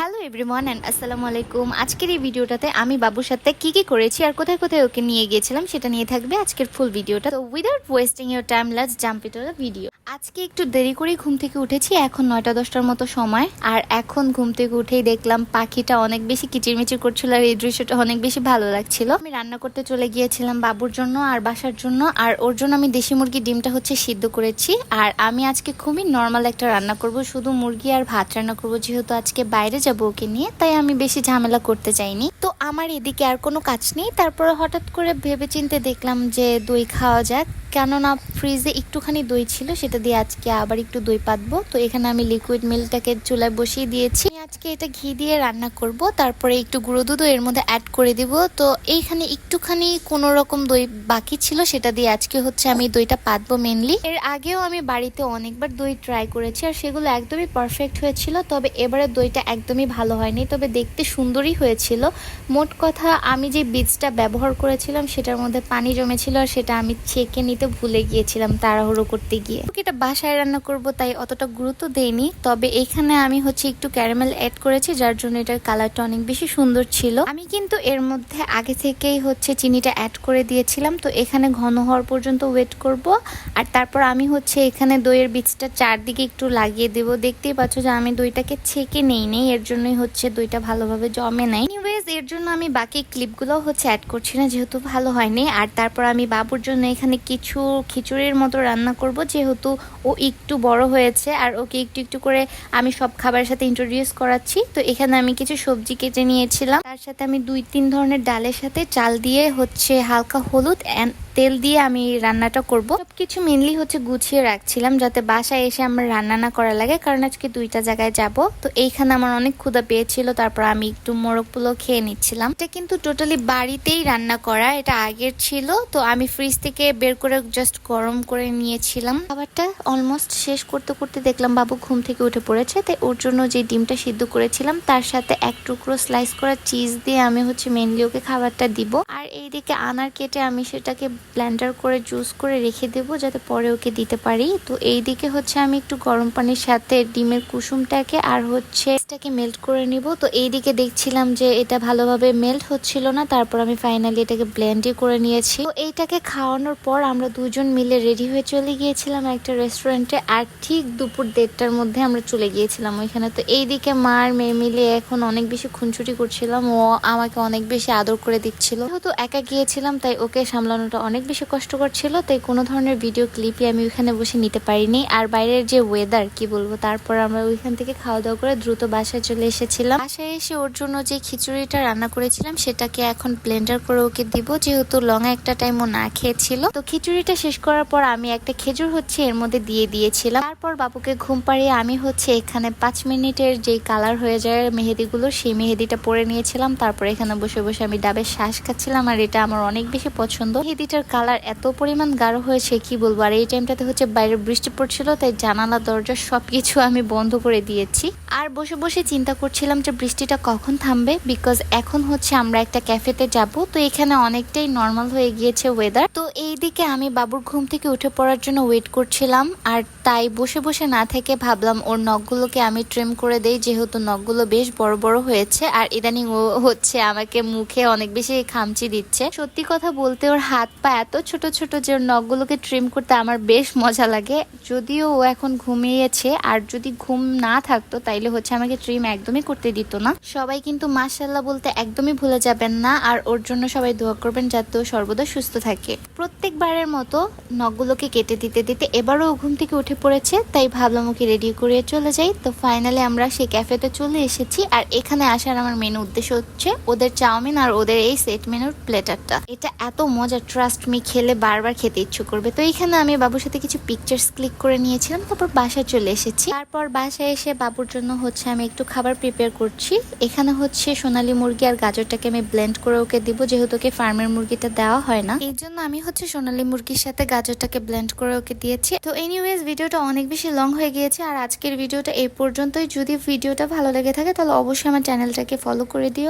Hello everyone and আসসালামু আলাইকুম। আজকের এই ভিডিওটাতে আমি বাবুর সাথে কী কী করেছি আর কোথায় কোথায় ওকে নিয়ে গিয়েছিলাম সেটা নিয়ে থাকবে আজকের ফুল ভিডিওটা। তো without wasting your time last jump it video আজকে একটু দেরি করে ঘুম থেকে উঠেছি, এখন নয়টা দশটার মতো সময়। আর এখন ঘুম থেকে উঠেই দেখলাম পাখিটা অনেক বেশি কিচিরমিচির করছিল আর এই দৃশ্যটা অনেক বেশি ভালো লাগছিল। আমি রান্না করতে চলে গিয়েছিলাম বাবুর জন্য আর বাসার জন্য, আর ওর জন্য আমি দেশি মুরগির ডিমটা হচ্ছে সিদ্ধ করেছি। আর আমি আজকে খুবই নর্মাল একটা রান্না করব, শুধু মুরগি আর ভাত রান্না করব, যেহেতু আজকে বাইরে যাব ওকে নিয়ে, তাই আমি বেশি ঝামেলা করতে চাইনি। তো আমার এদিকে আর কোনো কাজ নেই, তারপরে হঠাৎ করে ভেবে চিনতে দেখলাম যে দই খাওয়া যাক। কেননা ফ্রিজে একটুখানি দই ছিল, সেটা দিয়ে আজকে আবার একটু দই পাতবো। তো এখানে আমি লিকুইড মিল্কটাকে চুলায় বসিয়ে দিয়েছি। আজকে এটা ঘি দিয়ে রান্না করব, তারপরে একটু গুঁড়ো দুধও এর মধ্যে অ্যাড করে দিব। তো এইখানে একটুখানি কোনো রকম দই বাকি ছিল, সেটা দিয়ে আজকে হচ্ছে আমি দইটা পাতবো মেনলি এর আগেও আমি বাড়িতে অনেকবার দই ট্রাই করেছি আর সেগুলো একদমই পারফেক্ট হয়েছিল, তবে এবারে দইটা একদমই ভালো হয়নি। তবে দেখতে সুন্দরই হয়েছিল। মোট কথা আমি যে বীজটা ব্যবহার করেছিলাম, সেটার মধ্যে পানি জমেছিল আর সেটা আমি ছেঁকে নিতে ভুলে গিয়েছিলাম তাড়াহুড়ো করতে গিয়ে। এটা বাসায় রান্না করব, তাই অতটা গুরুত্ব দেইনি। তবে এখানে আমি হচ্ছে একটু ক্যারামেল অ্যাড করেছি, যার জন্য এটার কালারটা অনেক বেশি সুন্দর ছিল। আমি কিন্তু এর মধ্যে আগে থেকেই হচ্ছে চিনিটা অ্যাড করে দিয়েছিলাম, তো এখানে ঘন হওয়ার পর্যন্ত ওয়েট করব। আর তারপর আমি হচ্ছে এখানে দইয়ের বীজটা চারদিকে একটু লাগিয়ে দেব। দেখতেই পাচ্ছ যে আমি দইটাকে ছেঁকে নেই নেই, এর জন্যই হচ্ছে দইটা ভালোভাবে জমে নাই। এনিওয়েজ এর জন্য আমি বাকি ক্লিপগুলো হচ্ছে অ্যাড করছি না, যেহেতু ভালো হয়নি। আর তারপর আমি বাবুর জন্য এখানে কিছু খিচুড়ির মতো রান্না করব, যেহেতু ও একটু বড় হয়েছে, আর ওকে একটু একটু করে আমি সব খাবারের সাথে ইন্ট্রোডিউস করাচ্ছি। তো এখানে আমি কিছু সবজি কেটে নিয়েছিলাম। তার সাথে আমি দুই তিন ধরনের ডালের সাথে চাল দিয়ে হচ্ছে হালকা হলুদ অ্যান্ড তেল দিয়ে আমি রান্নাটা করব। সবকিছু মেনলি হচ্ছে গুছিয়ে রাখছিলাম যাতে বাসায় এসে আমার রান্না না করা লাগে, কারণ আজকে দুইটা জায়গায় যাব। তো এইখানে আমার অনেক ক্ষুধা পেয়েছিল, তারপর আমি একটু মোরগ পোলাও খেয়ে নিচ্ছিলাম। এটা কিন্তু টোটালি বাড়িতেই রান্না করা, এটা আগের ছিল। তো আমি ফ্রিজ থেকে বের করে জাস্ট গরম করে নিয়েছিলাম। খাবারটা অলমোস্ট শেষ করতে করতে দেখলাম বাবু ঘুম থেকে উঠে পড়েছে, তাই ওর জন্য যে ডিমটা সিদ্ধ করেছিলাম, তার সাথে এক টুকরো স্লাইস করা চিজ দিয়ে আমি হচ্ছে মেনলি ওকে খাবারটা দিব। আর এইদিকে আনার কেটে আমি সেটাকে ব্লেন্ডার করে জুস করে রেখে দেব যাতে পরে ওকে দিতে পারি। তো এইদিকে হচ্ছে আমি একটু গরম পানির সাথে ডিমের কুসুমটাকে আর হচ্ছে এটাকে মেল্ট করে নিব। তো এইদিকে দেখছিলাম যে এটা ভালোভাবে মেল্ট হচ্ছিল না, তারপর আমি ফাইনালি এটাকে ব্লেন্ডই করে নিয়েছি। তো এইটাকে খাওয়ানোর পর আমরা দুজন মিলে রেডি হয়ে চলে গিয়েছিলাম একটা রেস্টুরেন্টে আর ঠিক দুপুর দেড়টার মধ্যে আমরা চলে গিয়েছিলাম ওইখানে। তো এইদিকে মা আর মেয়ে মিলে এখন অনেক বেশি খুনছুটি করছিলাম, ও আমাকে অনেক বেশি আদর করে দিচ্ছিল। যেহেতু একা গিয়েছিলাম, তাই ওকে সামলানোটা অনেক বেশি কষ্টকর ছিল, তাই কোনো ধরনের ভিডিও ক্লিপই আমি ওইখানে বসে নিতে পারিনি। আর বাইরের যে ওয়েদার কি বলব, তারপর আমরা ওইখান থেকে খাওয়া দাওয়া করে দ্রুত বাসায় চলে এসেছিলাম। বাসায় এসে ওর জন্য যে খিচুড়িটা রান্না করেছিলাম, সেটাকে এখন ব্লেন্ডার করে ওকে দিব, যেহেতু লং একটা টাইম ও না খেয়েছিল। তো খিচুড়িটা শেষ করার পর আমি একটা খেজুর হচ্ছে এর মধ্যে দিয়ে দিয়েছিলাম। তারপর বাবুকে ঘুম পাড়িয়ে আমি হচ্ছে এখানে পাঁচ মিনিটের যে কালার হয়ে যায় মেহেদিগুলো, সেই মেহেদিটা পরে নিয়েছিলাম। তারপর এখানে বসে বসে আমি ডাবের শ্বাস খাচ্ছিলাম, আর এটা আমার অনেক বেশি পছন্দ। মেহেদিটার কালার এত পরিমাণ গাঢ় হয়েছে, কি বলব? আর এই টাইমটাতে হচ্ছে বাইরে বৃষ্টি পড়ছিল, তাই জানালা, দরজা সবকিছু আমি বন্ধ করে দিয়েছি। আর বসে বসে চিন্তা করছিলাম যে বৃষ্টিটা কখন থামবে বিকজ এখন হচ্ছে আমরা একটা ক্যাফেতে যাব, তো এখানে অনেকটাই নর্মাল হয়ে গিয়েছে ওয়েদার তো এইদিকে আমি বাবুর ঘুম থেকে উঠে পড়ার জন্য ওয়েট করছিলাম, আর তাই বসে বসে না থেকে ভাবলাম ওর নখগুলোকে আমি ট্রিম করে দেই, যেহেতু নখগুলো বেশ বড় বড় হয়েছে, আর ইদানিং ও হচ্ছে আমাকে মুখে অনেক বেশি খামচি দিচ্ছে। সত্যি কথা বলতে ওর হাত পা এত ছোট ছোট যে নখগুলোকে ট্রিম করতে আমার বেশ মজা লাগে। যদিও ও এখন ঘুমিয়েছে, আর যদি ঘুম না থাকতো তাইলে হচ্ছে আমাকে ট্রিম একদমই করতে দিত না। সবাই কিন্তু মাশাল্লাহ বলতে একদমই ভুলে যাবেন না, আর ওর জন্য সবাই দোয়া করবেন যাতে ও সর্বদা সুস্থ থাকে। প্রত্যেকবারের মতো নখগুলোকে কেটে দিতে দিতে এবারও ঘুম থেকে উঠে পড়েছে, তাই ভাবলাম ওকে রেডি করে চলে যাই। তো ফাইনালি আমরা সেই ক্যাফেতে চলে এসেছি, আর এখানে আসার আমার মেন উদ্দেশ্য হচ্ছে ওদের চাউমিন আর ওদের এই সেট মেনুর প্লেটারটা এটা এত মজা ট্রাস্ট মি খেলে বারবার খেতে ইচ্ছে করবে। তো এখানে আমি বাবুর সাথে কিছু পিকচার্স ক্লিক করে নিয়েছিলাম, তারপর বাসায় চলে এসেছি। তারপর বাসায় এসে বাবুর জন্য হচ্ছে আমি একটু খাবার প্রিপেয়ার করছি। এখানে হচ্ছে সোনালী মুরগি আর গাজরটাকে আমি ব্লেন্ড করে ওকে দিব, যেহেতু ওকে ফার্মের মুরগিটা দেওয়া হয় না। এই জন্য আমি হচ্ছে সোনালী মুরগির সাথে গাজরটাকে ব্লেন্ড করে ওকে দিয়েছি। তো এনিওয়েজ ভিডিওটা অনেক বেশি লং হয়ে গিয়েছে আর আজকের ভিডিওটা এই পর্যন্তই। যদি ভিডিওটা ভালো লেগে থাকে, তাহলে অবশ্যই আমার চ্যানেলটাকে ফলো করে দিও।